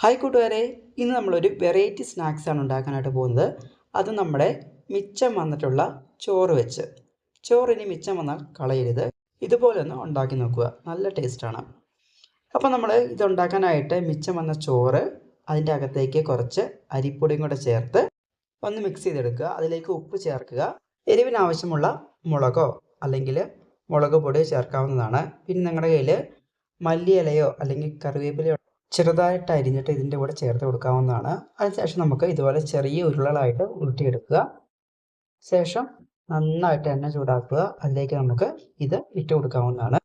Hi കൂട്ടുകാരെ ഇന്ന് നമ്മളൊരു വെറൈറ്റി സ്നാക്സാണ് ഉണ്ടാക്കാനായിട്ട് പോകുന്നത്. അത് നമ്മുടെ മിച്ചം വന്നിട്ടുള്ള ചോറ് വെച്ച്. ചോറ് ഇനി മിച്ചം വന്നാൽ കളയരുത്. ഇതുപോലെ ഒന്ന് ഉണ്ടാക്കി നോക്കുക. നല്ല ടേസ്റ്റാണ് അപ്പോൾ നമ്മൾ ഇതുണ്ടാക്കാനായിട്ട് മിച്ചം വന്ന ചോറ് അതിന്റെ അകത്തേക്ക് കുറച്ച് അരിപ്പൊടിയും കൂടെ ചേർത്ത് ഒന്ന് മിക്സ് ചെയ്തെടുക്കുക. അതിലേക്ക് ഉപ്പ് ചേർക്കുക. എരിവിനാവശ്യമുള്ള മുളകോ അല്ലെങ്കിൽ മുളക് പൊടിയോ ചേർക്കാവുന്നതാണ്. പിന്നെ നിങ്ങളുടെ കയ്യിൽ മല്ലിയിലയോ അല്ലെങ്കിൽ കറിവേപ്പിലയോ ചെറുതായിട്ട് അരിഞ്ഞിട്ട് ഇതിന്റെ കൂടെ ചേർത്ത് കൊടുക്കാവുന്നതാണ്. അതിനുശേഷം നമുക്ക് ഇതുപോലെ ചെറിയ ഉരുളകളായിട്ട് ഉരുട്ടിയെടുക്കുക. ശേഷം നന്നായിട്ട് എണ്ണ ചൂടാക്കുക. അതിലേക്ക് നമുക്ക് ഇത് ഇട്ട് കൊടുക്കാവുന്നതാണ്.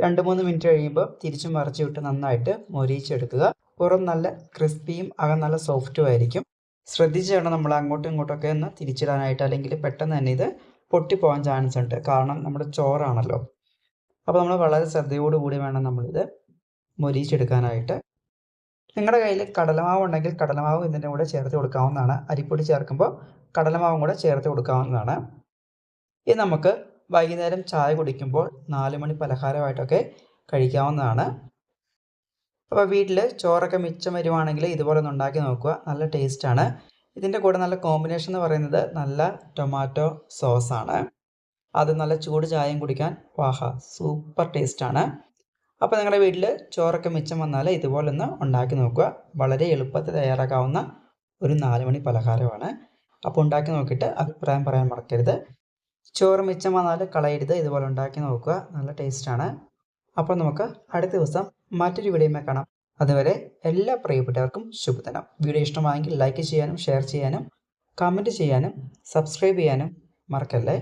രണ്ട് മൂന്ന് മിനിറ്റ് കഴിയുമ്പോൾ തിരിച്ചും മറിച്ച് വിട്ട് നന്നായിട്ട് മൊരിയിച്ചെടുക്കുക. പുറം നല്ല ക്രിസ്പിയും അകം നല്ല സോഫ്റ്റും ആയിരിക്കും. ശ്രദ്ധിച്ച് വേണം നമ്മൾ അങ്ങോട്ടും ഇങ്ങോട്ടൊക്കെ ഒന്ന് തിരിച്ചിടാനായിട്ട്. അല്ലെങ്കിൽ പെട്ടെന്ന് തന്നെ ഇത് പൊട്ടിപ്പോകാൻ ചാൻസ് ഉണ്ട്. കാരണം നമ്മുടെ ചോറാണല്ലോ. അപ്പോൾ നമ്മൾ വളരെ ശ്രദ്ധയോടുകൂടി വേണം നമ്മളിത് മൊരിയിച്ചെടുക്കാനായിട്ട്. നിങ്ങളുടെ കയ്യിൽ കടലമാവ് ഉണ്ടെങ്കിൽ കടലമാവ് ഇതിന്റെ കൂടെ ചേർത്ത് കൊടുക്കാവുന്നതാണ്. അരിപ്പൊടി ചേർക്കുമ്പോൾ കടലമാവും കൂടെ ചേർത്ത് കൊടുക്കാവുന്നതാണ്. ഇത് നമുക്ക് വൈകുന്നേരം ചായ കുടിക്കുമ്പോൾ നാല് മണി പലഹാരമായിട്ടൊക്കെ കഴിക്കാവുന്നതാണ്. അപ്പോൾ വീട്ടിൽ ചോറൊക്കെ മിച്ചം വരുവാണെങ്കിൽ ഇതുപോലെ ഒന്ന് ഉണ്ടാക്കി നോക്കുക. നല്ല ടേസ്റ്റാണ് ഇതിന്റെ കൂടെ നല്ല കോമ്പിനേഷൻ എന്ന് പറയുന്നത് നല്ല ടൊമാറ്റോ സോസാണ് അത് നല്ല ചൂട് ചായയും കുടിക്കാൻ വാഹ സൂപ്പർ ടേസ്റ്റാണ് അപ്പോൾ നിങ്ങളുടെ വീട്ടിൽ ചോറൊക്കെ മിച്ചം വന്നാൽ ഇതുപോലെ ഒന്ന് ഉണ്ടാക്കി നോക്കുക. വളരെ എളുപ്പത്തിൽ തയ്യാറാക്കാവുന്ന ഒരു നാലുമണി പലഹാരമാണ്. അപ്പോൾ ഉണ്ടാക്കി നോക്കിയിട്ട് അഭിപ്രായം പറയാൻ മറക്കരുത്. ചോറ് മിച്ചം വന്നാൽ കളയരുത്. ഇതുപോലെ ഉണ്ടാക്കി നോക്കുക. നല്ല ടേസ്റ്റാണ് അപ്പോൾ നമുക്ക് അടുത്ത ദിവസം മറ്റൊരു വീഡിയോമേ കാണാം. അതുവരെ എല്ലാ പ്രിയപ്പെട്ടവർക്കും ശുഭദിനം. വീഡിയോ ഇഷ്ടമായെങ്കിൽ ലൈക്ക് ചെയ്യാനും ഷെയർ ചെയ്യാനും കമന്റ് ചെയ്യാനും സബ്സ്ക്രൈബ് ചെയ്യാനും മറക്കല്ലേ?